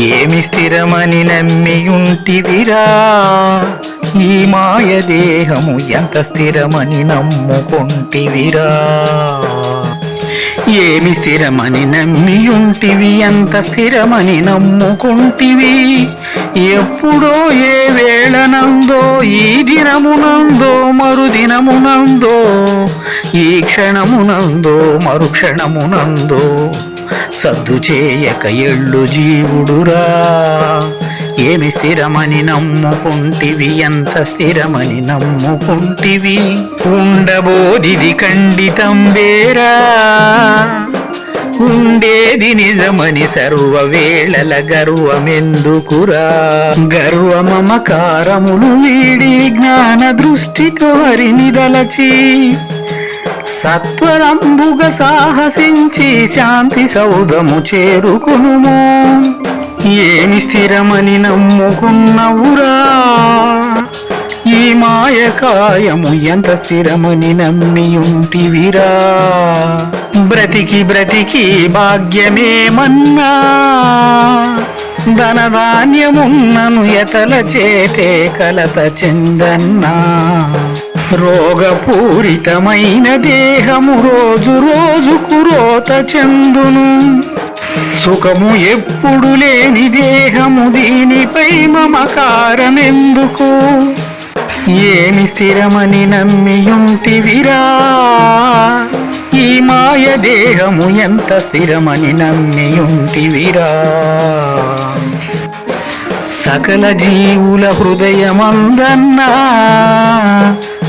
ఏమి స్థిరమని నమ్మి ఉంటివిరా ఈ మాయ దేహము ఎంత స్థిరమని నమ్ముకుంటివిరా? ఏమి స్థిరమని నమ్మి ఉంటివి ఎంత స్థిరమని నమ్ముకుంటివి? ఎప్పుడో ఏ వేళనందో ఈ దినమునందో మరుదినమునందో ఈ క్షణమునందో మరుక్షణమునందో సద్దు చేయక ఎళ్ళు జీవుడురా. ఏమి స్థిరమని నమ్ముకుంటివి ఎంత స్థిరమని నమ్ముకుంటివి? ఉండబోదిది ఖండితం వేరా. ఉండేది నిజమని సర్వ వేళల గర్వమెందుకురా. గర్వ మమకారములు వీడి జ్ఞాన దృష్టితో హరిని దలచి సత్వరంబుగ సాహసించి శాంతి సౌధము చేరుకునుము. ఏమి స్థిరమని నమ్ముకున్నవురా ఈ మాయకాయము ఎంత స్థిరమని నమ్మియుంటివిరా? బ్రతికి బ్రతికి భాగ్యమేమన్నా ధనధాన్యమున్నను ఎతల చేతే కలత చెందన్నా? రోగపూరితమైన దేహము రోజు రోజుకు రోత చెందును. సుఖము ఎప్పుడు లేని దేహము దీనిపై మమకారమెందుకు? ఏమి స్థిరమని నమ్మియుంటివిరా? ఈ మాయ దేహము ఎంత స్థిరమని నమ్మియుంటివిరా? సకల జీవుల హృదయమందన్నా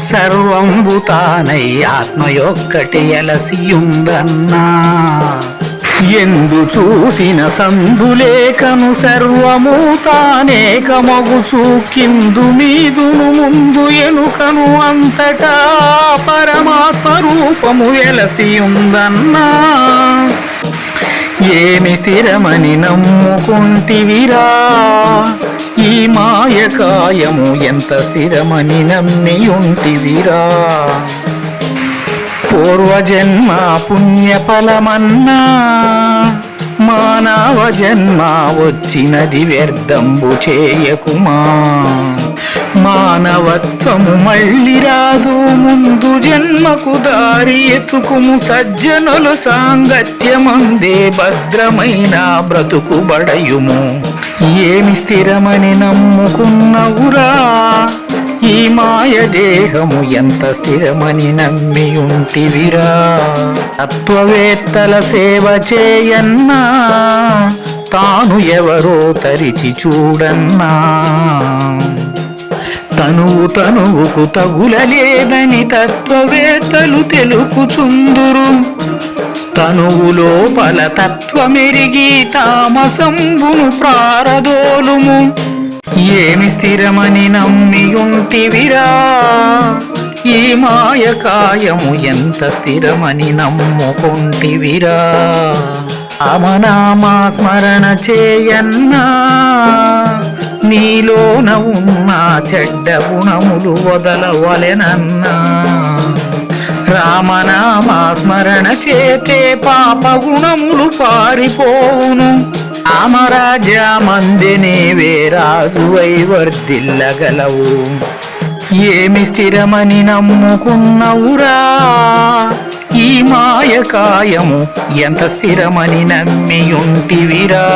సర్వంబు తానై ఆత్మయొక్కటి ఎలసియుందన్నా. ఎందు చూసిన సందులేకను సర్వము తానేకమగుచు కిందు మీదును ముందు ఎనుకను అంతటా పరమాత్మ రూపము ఎలసియుందన్నా. ఏమి స్థిరమని నమ్ముకుంటివిరా. ఈ మాయకాయము ఎంత స్థిరమని నమ్మియుంటివిరా పూర్వజన్మ పుణ్యఫలమన్నా మానవ జన్మ వచ్చినది వ్యర్థంబు చేయకుమా. మానవత్వము మళ్ళీ రాదు ముందు జన్మకు దారి ఎతుకుము సజ్జనుల సాంగత్యమందే భద్రమైన బ్రతుకు బడయుము. ఏమి స్థిరమని నమ్ముకున్నవురా? ఈ మాయ దేహము ఎంత స్థిరమని నమ్మి ఉంటివిరా? తత్వవేత్తల సేవ చేయన్నా తాను ఎవరో తరిచి చూడన్నా. తనువు తనువుకు తగులలేదని తత్వవేత్తలు తెలుపుచుందురు. తనువులో లోపల తామసంబును ప్రారదోలుము. ఏమి స్థిరమని నమ్మియుంటివిరా? ఈ మాయకాయము ఎంత స్థిరమని నమ్ముకుంటివిరా? అమనామా స్మరణ చేయన్నా నీలోన ఉన్న చెడ్డ గుణములు వదలవలెనన్నా. రామనామాస్మరణ చేతే పాప గుణములు పారిపోవును. రామరాజ్యమందిని వేరాజువై వర్తిల్లగలవు ఏమి స్థిరమని నమ్ముకున్నవురా? ఈ మాయకాయము ఎంత స్థిరమని నమ్మియుంటివిరా?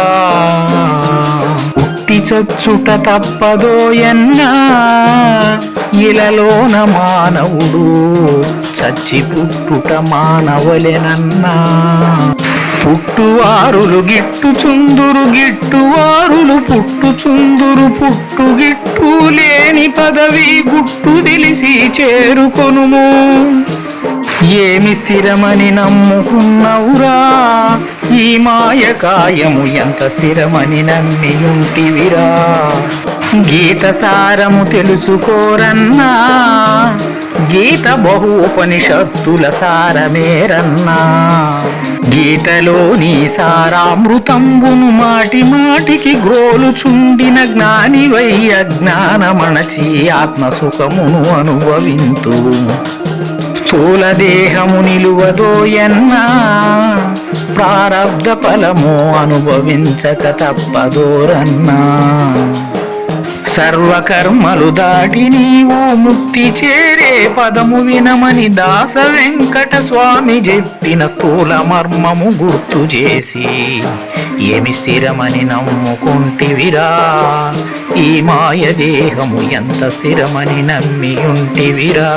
ఉట్టి చొచ్చుట తప్పదో ఎన్నా? ఇలలోన మానవుడు చచ్చి పుట్టుట మానవలెనన్నా పుట్టువారులు గిట్టు చుందురు గిట్టువారులు పుట్టు చుందురు పుట్టు గిట్టు లేని పదవి గుట్టు తెలిసి చేరుకొనుము. ఏమి స్థిరమని నమ్ముకున్నవురా? ఈ మాయకాయము ఎంత స్థిరమని నమ్మియుంటివిరా? గీత సారము తెలుసుకోరన్నా. గీత బహు ఉపనిషత్తుల సారమేరన్నా. గీతలోని సారామృతంబును మాటి మాటికి గ్రోలుచుండిన జ్ఞానివై అజ్ఞానమణచి ఆత్మసుఖమును అనుభవింతు స్థూల దేహము నిలువదోయన్నా ప్రారబ్ధ ఫలము అనుభవించక తప్పదోరన్నా. సర్వకర్మలు దాటి నీవు ముక్తి చేరే పదము వినమని దాస వెంకట స్వామి చెప్పిన స్థూల మర్మము గుర్తు చేసి ఏమి స్థిరమని నమ్ముకుంటివిరా ఈ మాయ దేహము ఎంత స్థిరమని నమ్మి ఉంటివిరా